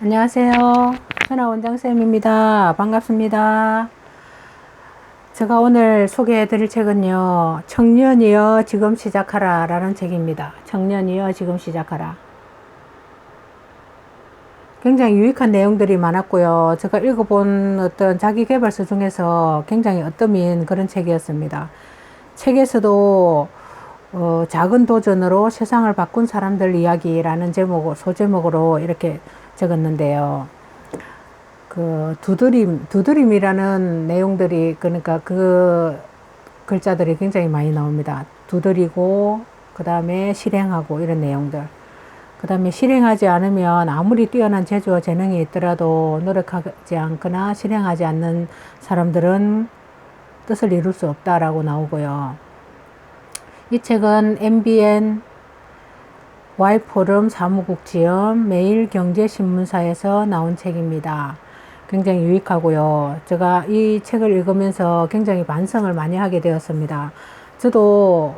안녕하세요. 천하 원장쌤입니다. 반갑습니다. 제가 오늘 소개해 드릴 책은요, 청년이여 지금 시작하라 라는 책입니다. 청년이여 지금 시작하라. 굉장히 유익한 내용들이 많았고요. 제가 읽어본 어떤 자기개발서 중에서 굉장히 어떠민 그런 책이었습니다. 책에서도 어, 작은 도전으로 세상을 바꾼 사람들 이야기라는 제목, 소제목으로 이렇게 적었는데요. 그 두드림, 두드림이라는 내용들이 그러니까 그 글자들이 굉장히 많이 나옵니다. 두드리고 그 다음에 실행하고 이런 내용들. 그 다음에 실행하지 않으면 아무리 뛰어난 재주와 재능이 있더라도 노력하지 않거나 실행하지 않는 사람들은 뜻을 이룰 수 없다라고 나오고요. 이 책은 MBN Y포럼 사무국지연 매일경제신문사에서 나온 책입니다. 굉장히 유익하고요. 제가 이 책을 읽으면서 굉장히 반성을 많이 하게 되었습니다. 저도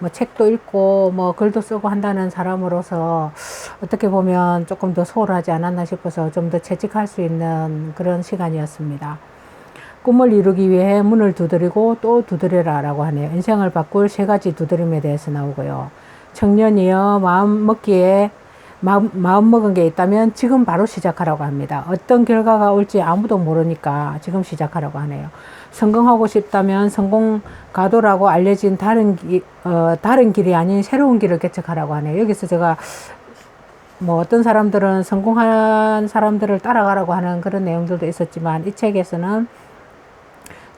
뭐 책도 읽고 뭐 글도 쓰고 한다는 사람으로서 어떻게 보면 조금 더 소홀하지 않았나 싶어서 좀 더 채찍할 수 있는 그런 시간이었습니다. 꿈을 이루기 위해 문을 두드리고 또 두드려라 라고 하네요. 인생을 바꿀 세 가지 두드림에 대해서 나오고요. 청년이여 마음 먹기에 마음, 마음 먹은 게 있다면 지금 바로 시작하라고 합니다. 어떤 결과가 올지 아무도 모르니까 지금 시작하라고 하네요. 성공하고 싶다면 성공 가도라고 알려진 다른 기, 어, 다른 길이 아닌 새로운 길을 개척하라고 하네요. 여기서 제가 뭐 어떤 사람들은 성공한 사람들을 따라가라고 하는 그런 내용들도 있었지만 이 책에서는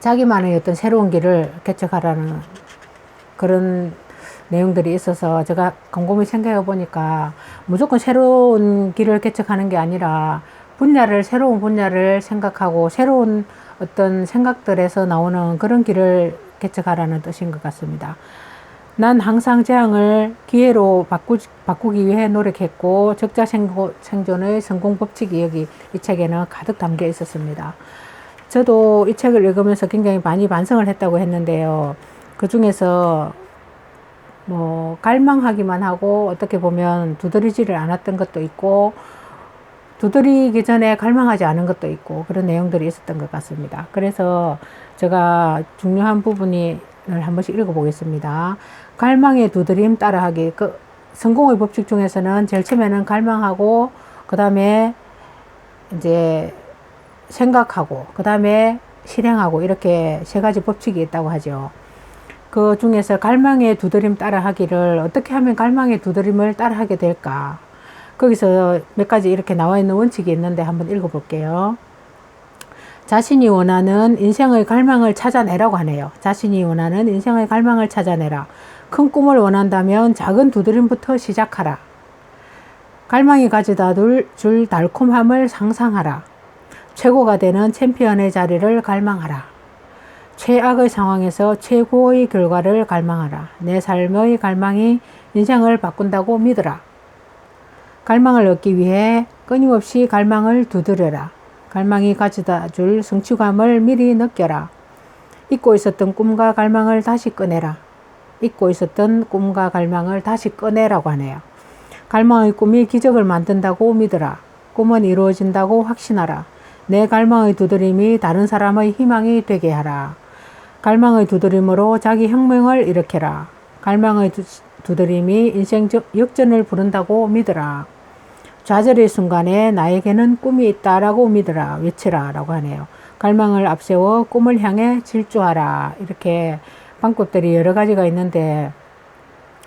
자기만의 어떤 새로운 길을 개척하라는 그런 내용들이 있어서 제가 곰곰이 생각해 보니까 무조건 새로운 길을 개척하는 게 아니라 분야를 새로운 분야를 생각하고 새로운 어떤 생각들에서 나오는 그런 길을 개척하라는 뜻인 것 같습니다. 난 항상 재앙을 기회로 바꾸, 바꾸기 위해 노력했고 적자 생존의 성공 법칙이 여기 이 책에는 가득 담겨 있었습니다. 저도 이 책을 읽으면서 굉장히 많이 반성을 했다고 했는데요. 그 중에서 뭐 갈망하기만 하고 어떻게 보면 두드리지를 않았던 것도 있고 두드리기 전에 갈망하지 않은 것도 있고 그런 내용들이 있었던 것 같습니다. 그래서 제가 중요한 부분을 한 번씩 읽어보겠습니다. 갈망의 두드림 따라하기. 그 성공의 법칙 중에서는 제일 처음에는 갈망하고 그 다음에 이제 생각하고 그 다음에 실행하고 이렇게 세 가지 법칙이 있다고 하죠. 그 중에서 갈망의 두드림 따라하기를 어떻게 하면 갈망의 두드림을 따라하게 될까? 거기서 몇 가지 이렇게 나와 있는 원칙이 있는데 한번 읽어볼게요. 자신이 원하는 인생의 갈망을 찾아내라고 하네요. 자신이 원하는 인생의 갈망을 찾아내라. 큰 꿈을 원한다면 작은 두드림부터 시작하라. 갈망이 가져다 줄 달콤함을 상상하라. 최고가 되는 챔피언의 자리를 갈망하라. 최악의 상황에서 최고의 결과를 갈망하라. 내 삶의 갈망이 인생을 바꾼다고 믿으라. 갈망을 얻기 위해 끊임없이 갈망을 두드려라. 갈망이 가져다 줄 성취감을 미리 느껴라. 잊고 있었던 꿈과 갈망을 다시 꺼내라. 잊고 있었던 꿈과 갈망을 다시 꺼내라고 하네요. 갈망의 꿈이 기적을 만든다고 믿으라. 꿈은 이루어진다고 확신하라. 내 갈망의 두드림이 다른 사람의 희망이 되게 하라. 갈망의 두드림으로 자기 혁명을 일으켜라. 갈망의 두, 드림이 인생 역전을 부른다고 믿으라. 좌절의 순간에 나에게는 꿈이 있다라고 믿으라. 외치라. 라고 하네요. 갈망을 앞세워 꿈을 향해 질주하라. 이렇게 방법들이 여러 가지가 있는데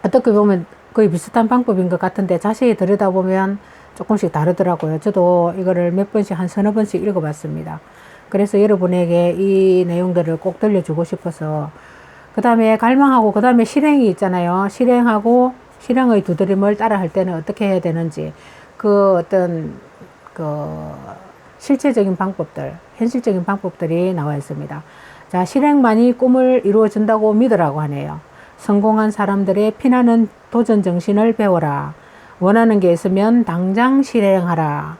어떻게 보면 거의 비슷한 방법인 것 같은데 자세히 들여다보면 조금씩 다르더라고요. 저도 이거를 몇 번씩 한 서너 번씩 읽어봤습니다. 그래서 여러분에게 이 내용들을 꼭 들려주고 싶어서 그 다음에 갈망하고 그 다음에 실행이 있잖아요. 실행하고 실행의 두드림을 따라 할 때는 어떻게 해야 되는지 그 어떤 그 실체적인 방법들, 현실적인 방법들이 나와 있습니다. 자, 실행만이 꿈을 이루어준다고 믿으라고 하네요. 성공한 사람들의 피나는 도전 정신을 배워라. 원하는 게 있으면 당장 실행하라.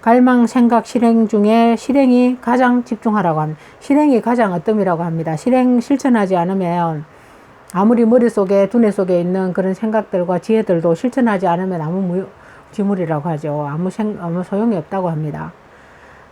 갈망, 생각, 실행 중에 실행이 가장 집중하라고 합니다. 실행이 가장 어뜸이라고 합니다. 실행 실천하지 않으면 아무리 머릿속에 두뇌 속에 있는 그런 생각들과 지혜들도 실천하지 않으면 아무 지물이라고 하죠. 아무 생, 아무 소용이 없다고 합니다.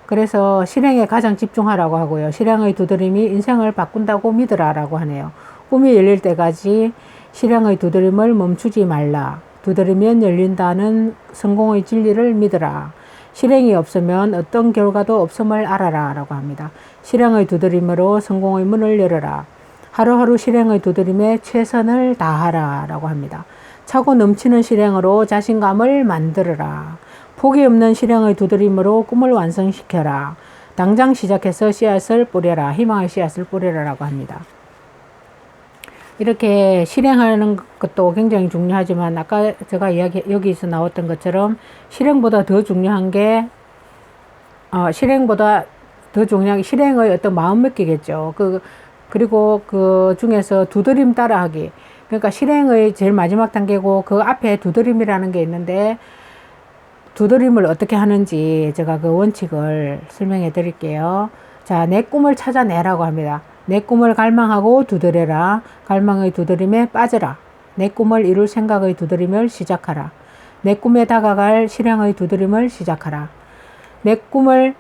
그래서 실행에 가장 집중하라고 하고요. 실행의 두드림이 인생을 바꾼다고 믿으라라고 하네요. 꿈이 열릴 때까지 실행의 두드림을 멈추지 말라. 두드리면 열린다는 성공의 진리를 믿으라. 실행이 없으면 어떤 결과도 없음을 알아라. 라고 합니다. 실행의 두드림으로 성공의 문을 열어라. 하루하루 실행의 두드림에 최선을 다하라. 라고 합니다. 차고 넘치는 실행으로 자신감을 만들어라. 포기 없는 실행의 두드림으로 꿈을 완성시켜라. 당장 시작해서 씨앗을 뿌려라. 희망의 씨앗을 뿌려라라고 합니다. 이렇게 실행하는 것도 굉장히 중요하지만 아까 제가 이야기 여기서 나왔던 것처럼 실행보다 더 중요한 게 어, 실행보다 더 중요한 게 실행의 어떤 마음 먹기겠죠. 그 그리고 그 중에서 두드림 따라하기. 그러니까 실행의 제일 마지막 단계고 그 앞에 두드림이라는 게 있는데 두드림을 어떻게 하는지 제가 그 원칙을 설명해 드릴게요. 자, 내 꿈을 찾아내라고 합니다. 내 꿈을 갈망하고 두드려라. 갈망의 두드림에 빠져라. 내 꿈을 이룰 생각의 두드림을 시작하라. 내 꿈에 다가갈 실행의 두드림을 시작하라. 내 꿈을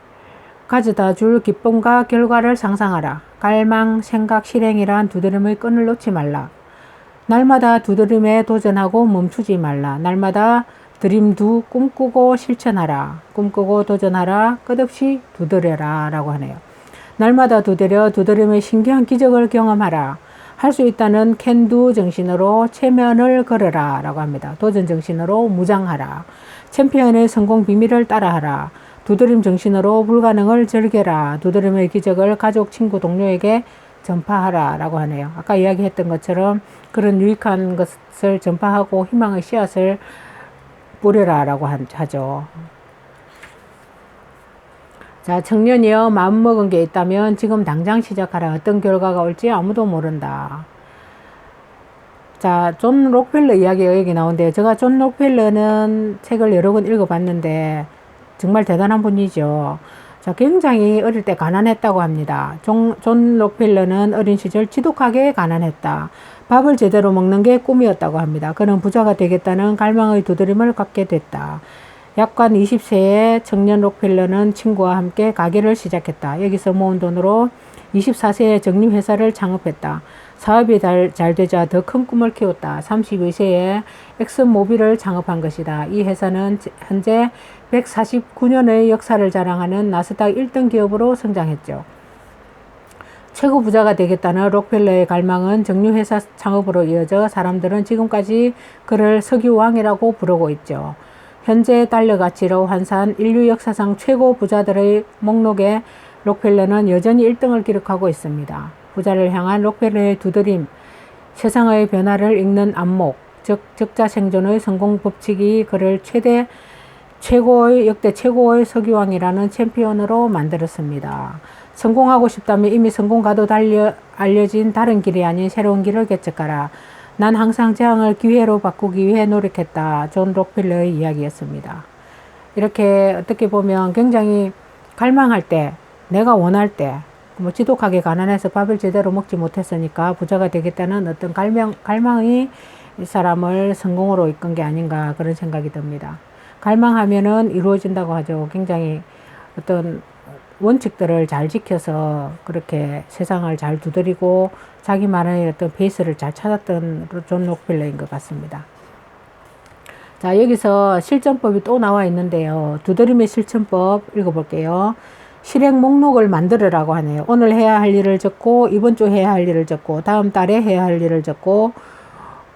가져다 줄 기쁨과 결과를 상상하라. 갈망, 생각, 실행이란 두드림의 끈을 놓지 말라. 날마다 두드림에 도전하고 멈추지 말라. 날마다 드림두 꿈꾸고 실천하라. 꿈꾸고 도전하라. 끝없이 두드려라. 라고 하네요. 날마다 두드려 두드림의 신기한 기적을 경험하라. 할 수 있다는 캔두 정신으로 체면을 걸어라. 라고 합니다. 도전 정신으로 무장하라. 챔피언의 성공 비밀을 따라하라. 두드림 정신으로 불가능을 즐겨라. 두드림의 기적을 가족, 친구, 동료에게 전파하라. 라고 하네요. 아까 이야기했던 것처럼 그런 유익한 것을 전파하고 희망의 씨앗을 뿌려라 라고 하죠. 자, 청년이여 마음먹은 게 있다면 지금 당장 시작하라. 어떤 결과가 올지 아무도 모른다. 자, 존 록펠러 이야기가 여기 나오는데 제가 존 록펠러는 책을 여러 권 읽어봤는데 정말 대단한 분이죠. 자, 굉장히 어릴 때 가난했다고 합니다. 존, 존 록펠러는 어린 시절 지독하게 가난했다. 밥을 제대로 먹는 게 꿈이었다고 합니다. 그는 부자가 되겠다는 갈망의 두드림을 갖게 됐다. 약관 20세에 청년 록펠러는 친구와 함께 가게를 시작했다. 여기서 모은 돈으로 24세에 적립회사를 창업했다. 사업이 잘, 잘 되자 더 큰 꿈을 키웠다. 32세에 엑슨모빌을 창업한 것이다. 이 회사는 현재 149년의 역사를 자랑하는 나스닥 1등 기업으로 성장했죠. 최고 부자가 되겠다는 록펠러의 갈망은 정유회사 창업으로 이어져 사람들은 지금까지 그를 석유왕이라고 부르고 있죠. 현재 달러 가치로 환산 인류 역사상 최고 부자들의 목록에 록펠러는 여전히 1등을 기록하고 있습니다. 부자를 향한 록펠러의 두드림, 세상의 변화를 읽는 안목, 즉 적자 생존의 성공 법칙이 그를 최대 최고의 역대 최고의 석유왕이라는 챔피언으로 만들었습니다. 성공하고 싶다면 이미 성공가도 달려 알려진 다른 길이 아닌 새로운 길을 개척하라. 난 항상 재앙을 기회로 바꾸기 위해 노력했다. 존 록필러의 이야기였습니다. 이렇게 어떻게 보면 굉장히 갈망할 때, 내가 원할 때, 뭐 지독하게 가난해서 밥을 제대로 먹지 못했으니까 부자가 되겠다는 어떤 갈망, 갈망이 이 사람을 성공으로 이끈 게 아닌가 그런 생각이 듭니다. 갈망하면은 이루어진다고 하죠. 굉장히 어떤 원칙들을 잘 지켜서 그렇게 세상을 잘 두드리고 자기만의 어떤 베이스를 잘 찾았던 존 록필러인 것 같습니다. 자, 여기서 실전법이 또 나와 있는데요. 두드림의 실천법 읽어볼게요. 실행 목록을 만들으라고 하네요. 오늘 해야 할 일을 적고, 이번 주 해야 할 일을 적고, 다음 달에 해야 할 일을 적고,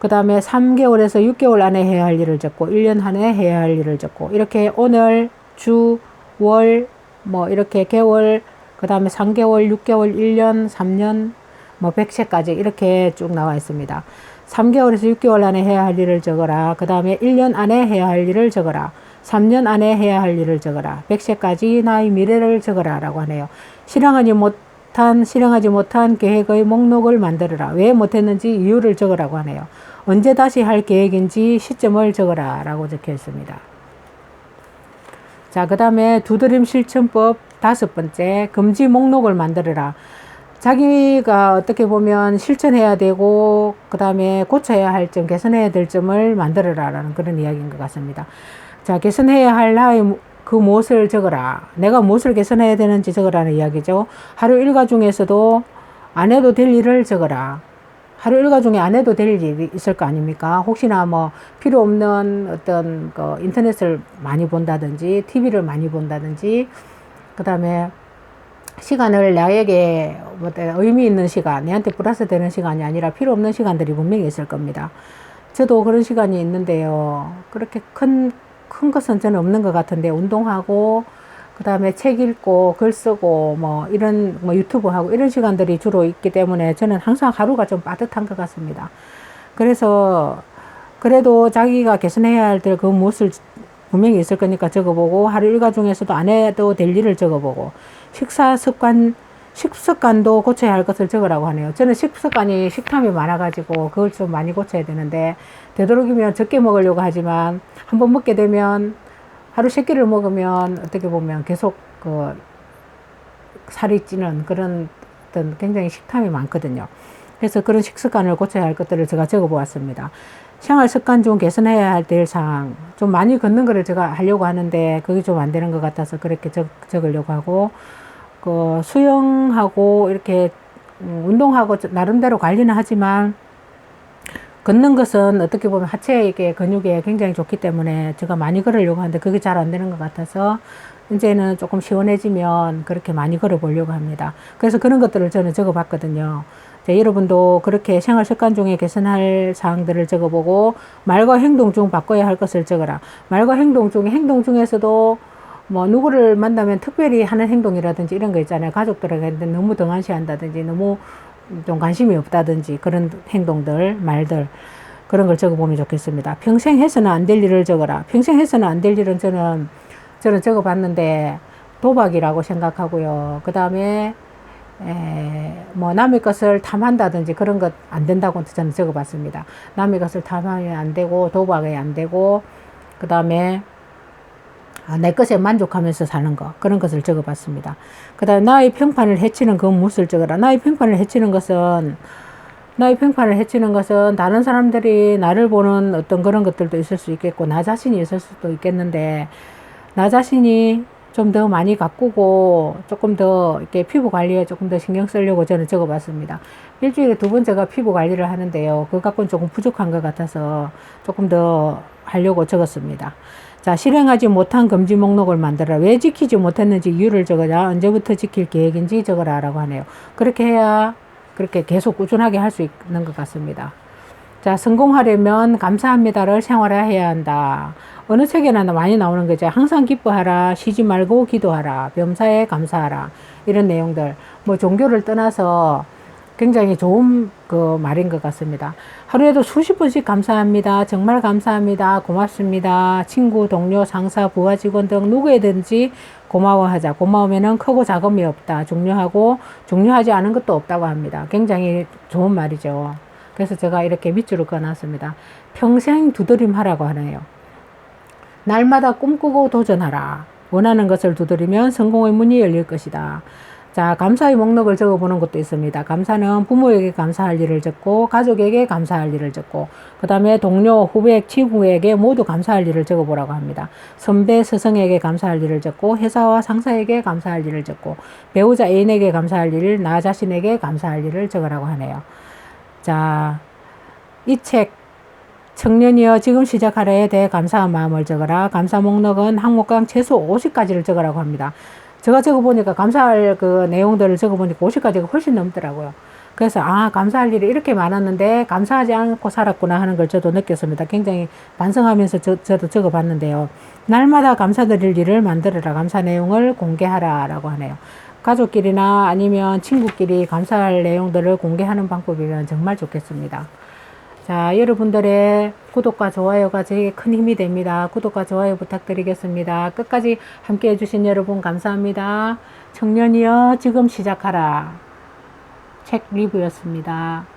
그 다음에 3개월에서 6개월 안에 해야 할 일을 적고, 1년 안에 해야 할 일을 적고, 이렇게 오늘, 주, 월, 뭐 이렇게 개월, 그 다음에 3개월, 6개월, 1년, 3년, 뭐 100세까지 이렇게 쭉 나와 있습니다. 3개월에서 6개월 안에 해야 할 일을 적어라. 그 다음에 1년 안에 해야 할 일을 적어라. 3년 안에 해야 할 일을 적어라. 100세까지 나의 미래를 적어라. 라고 하네요. 실행하지 못한, 실행하지 못한 계획의 목록을 만들어라. 왜 못했는지 이유를 적으라고 하네요. 언제 다시 할 계획인지 시점을 적어라. 라고 적혀 있습니다. 자, 그 다음에 두드림 실천법 다섯 번째, 금지 목록을 만들어라. 자기가 어떻게 보면 실천해야 되고, 그 다음에 고쳐야 할 점, 개선해야 될 점을 만들어라 라는 그런 이야기인 것 같습니다. 자, 개선해야 할 나의 그 무엇을 적어라. 내가 무엇을 개선해야 되는지 적으라는 이야기죠. 하루 일과 중에서도 안 해도 될 일을 적어라. 하루 일과 중에 안 해도 될 일이 있을 거 아닙니까? 혹시나 뭐 필요 없는 어떤 그 인터넷을 많이 본다든지, TV를 많이 본다든지, 그 다음에 시간을 나에게 뭐 의미 있는 시간, 내한테 플러스 되는 시간이 아니라 필요 없는 시간들이 분명히 있을 겁니다. 저도 그런 시간이 있는데요. 그렇게 큰, 큰 것은 저는 없는 것 같은데, 운동하고, 그 다음에 책 읽고, 글 쓰고, 뭐, 이런, 뭐, 유튜브 하고, 이런 시간들이 주로 있기 때문에 저는 항상 하루가 좀 빠듯한 것 같습니다. 그래서, 그래도 자기가 개선해야 할그 무엇을 분명히 있을 거니까 적어보고, 하루 일과 중에서도 안 해도 될 일을 적어보고, 식사 습관, 식습관도 고쳐야 할 것을 적으라고 하네요. 저는 식습관이 식탐이 많아가지고 그걸 좀 많이 고쳐야 되는데 되도록이면 적게 먹으려고 하지만 한번 먹게 되면 하루 세 끼를 먹으면 어떻게 보면 계속 그 살이 찌는 그런 어떤 굉장히 식탐이 많거든요. 그래서 그런 식습관을 고쳐야 할 것들을 제가 적어 보았습니다. 생활 습관 중 개선해야 할 될 사항. 좀 많이 걷는 거를 제가 하려고 하는데 그게 좀 안 되는 것 같아서 그렇게 적, 적으려고 하고 그 수영하고 이렇게 음, 운동하고 나름대로 관리는 하지만 걷는 것은 어떻게 보면 하체에게 근육에 굉장히 좋기 때문에 제가 많이 걸으려고 하는데 그게 잘 안 되는 것 같아서 이제는 조금 시원해지면 그렇게 많이 걸어 보려고 합니다. 그래서 그런 것들을 저는 적어 봤거든요. 자, 여러분도 그렇게 생활 습관 중에 개선할 사항들을 적어보고 말과 행동 중 바꿔야 할 것을 적어라. 말과 행동 중에 행동 중에서도 뭐 누구를 만나면 특별히 하는 행동이라든지 이런 거 있잖아요. 가족들에게 너무 등한시한다든지 너무 좀 관심이 없다든지 그런 행동들, 말들 그런 걸 적어보면 좋겠습니다. 평생 해서는 안 될 일을 적어라. 평생 해서는 안 될 일은 저는 저는 적어봤는데 도박이라고 생각하고요. 그 다음에 뭐 남의 것을 탐한다든지 그런 것 안 된다고 저는 적어봤습니다. 남의 것을 탐하면 안 되고 도박이 안 되고 그 다음에 아, 내 것에 만족하면서 사는 거 그런 것을 적어봤습니다. 그다음 나의 평판을 해치는 그 무엇을 적어라. 나의 평판을 해치는 것은 나의 평판을 해치는 것은 다른 사람들이 나를 보는 어떤 그런 것들도 있을 수 있겠고 나 자신이 있을 수도 있겠는데 나 자신이 좀 더 많이 가꾸고 조금 더 이렇게 피부 관리에 조금 더 신경 쓰려고 저는 적어봤습니다. 일주일에 두 번 제가 피부 관리를 하는데요. 그 갖고는 조금 부족한 것 같아서 조금 더 하려고 적었습니다. 자, 실행하지 못한 금지 목록을 만들어라. 왜 지키지 못했는지 이유를 적어라. 언제부터 지킬 계획인지 적어라. 라고 하네요. 그렇게 해야 그렇게 계속 꾸준하게 할 수 있는 것 같습니다. 자, 성공하려면 감사합니다를 생활화해야 한다. 어느 책에나 많이 나오는 거죠. 항상 기뻐하라. 쉬지 말고 기도하라. 범사에 감사하라. 이런 내용들. 뭐 종교를 떠나서 굉장히 좋은 그 말인 것 같습니다. 하루에도 수십 번씩 감사합니다. 정말 감사합니다. 고맙습니다. 친구, 동료, 상사, 부하 직원 등 누구에든지 고마워하자. 고마우면은 크고 작음이 없다. 중요하고 중요하지 않은 것도 없다고 합니다. 굉장히 좋은 말이죠. 그래서 제가 이렇게 밑줄을 그어놨습니다. 평생 두드림 하라고 하네요. 날마다 꿈꾸고 도전하라. 원하는 것을 두드리면 성공의 문이 열릴 것이다. 자, 감사의 목록을 적어보는 것도 있습니다. 감사는 부모에게 감사할 일을 적고, 가족에게 감사할 일을 적고, 그 다음에 동료, 후배, 친구에게 모두 감사할 일을 적어보라고 합니다. 선배, 스승에게 감사할 일을 적고, 회사와 상사에게 감사할 일을 적고, 배우자 애인에게 감사할 일을, 나 자신에게 감사할 일을 적으라고 하네요. 자, 이 책, 청년이여 지금 시작하라에 대해 감사한 마음을 적어라. 감사 목록은 항목강 최소 50가지를 적으라고 합니다. 제가 적어보니까 감사할 그 내용들을 적어보니까 50가지가 훨씬 넘더라고요. 그래서 아 감사할 일이 이렇게 많았는데 감사하지 않고 살았구나 하는 걸 저도 느꼈습니다. 굉장히 반성하면서 저, 저도 적어봤는데요. 날마다 감사드릴 일을 만들어라. 감사 내용을 공개하라 라고 하네요. 가족끼리나 아니면 친구끼리 감사할 내용들을 공개하는 방법이면 정말 좋겠습니다. 자, 여러분들의 구독과 좋아요가 제게 큰 힘이 됩니다. 구독과 좋아요 부탁드리겠습니다. 끝까지 함께 해주신 여러분 감사합니다. 청년이여 지금 시작하라. 책 리뷰였습니다.